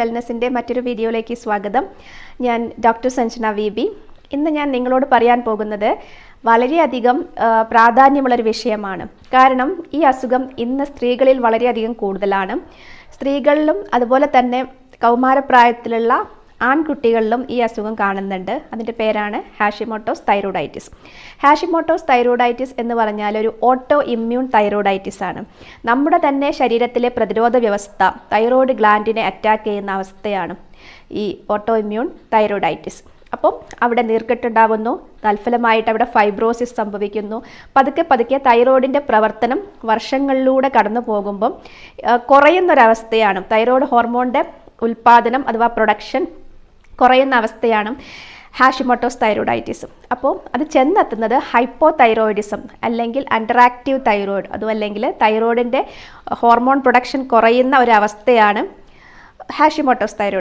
വെൽനസിന്റെ മറ്റൊരു വീഡിയോയിലേക്ക് സ്വാഗതം. ഞാൻ ഡോക്ടർ സഞ്ജന വി ബി ഇന്ന് ഞാൻ നിങ്ങളോട് പറയാൻ പോകുന്നത് വളരെയധികം പ്രാധാന്യമുള്ളൊരു വിഷയമാണ്. കാരണം ഈ അസുഖം ഇന്ന് സ്ത്രീകളിൽ വളരെയധികം കൂടുതലാണ്. സ്ത്രീകളിലും അതുപോലെ തന്നെ കൗമാരപ്രായത്തിലുള്ള ആൺകുട്ടികളിലും ഈ അസുഖം കാണുന്നുണ്ട്. അതിന്റെ പേരാണ് ഹാഷിമോട്ടോസ് തൈറോയിഡൈറ്റിസ് ഹാഷിമോട്ടോസ് തൈറോയിഡൈറ്റിസ് എന്ന് പറഞ്ഞാൽ ഒരു ഓട്ടോ ഇമ്മ്യൂൺ തൈറോയിഡൈറ്റിസ് ആണ്. നമ്മുടെ തന്നെ ശരീരത്തിലെ പ്രതിരോധ വ്യവസ്ഥ തൈറോയ്ഡ് ഗ്ലാൻഡിനെ അറ്റാക്ക് ചെയ്യുന്ന അവസ്ഥയാണ് ഈ ഓട്ടോ ഇമ്മ്യൂൺ തൈറോയിഡൈറ്റിസ് അപ്പം അവിടെ നീർക്കെട്ടുണ്ടാകുന്നു. തൽഫലമായിട്ട് അവിടെ ഫൈബ്രോസിസ് സംഭവിക്കുന്നു. പതുക്കെ പതുക്കെ തൈറോയിഡിന്റെ പ്രവർത്തനം വർഷങ്ങളിലൂടെ കടന്നു പോകുമ്പം കുറയുന്നൊരവസ്ഥയാണ്. തൈറോയ്ഡ് ഹോർമോണിന്റെ ഉൽപ്പാദനം അഥവാ പ്രൊഡക്ഷൻ കുറയുന്ന അവസ്ഥയാണ് ഹാഷിമോട്ടോസ് തൈറോയിഡൈറ്റിസ് അപ്പോൾ അത് ചെന്നെത്തുന്നത് ഹൈപ്പോ തൈറോയിഡിസം അല്ലെങ്കിൽ അണ്ടറാക്റ്റീവ് തൈറോയിഡ് അതും അല്ലെങ്കിൽ തൈറോയിഡിന്റെ ഹോർമോൺ പ്രൊഡക്ഷൻ കുറയുന്ന ഒരവസ്ഥയാണ് ഹാഷിമോട്ടോസ് തൈറോയിഡ്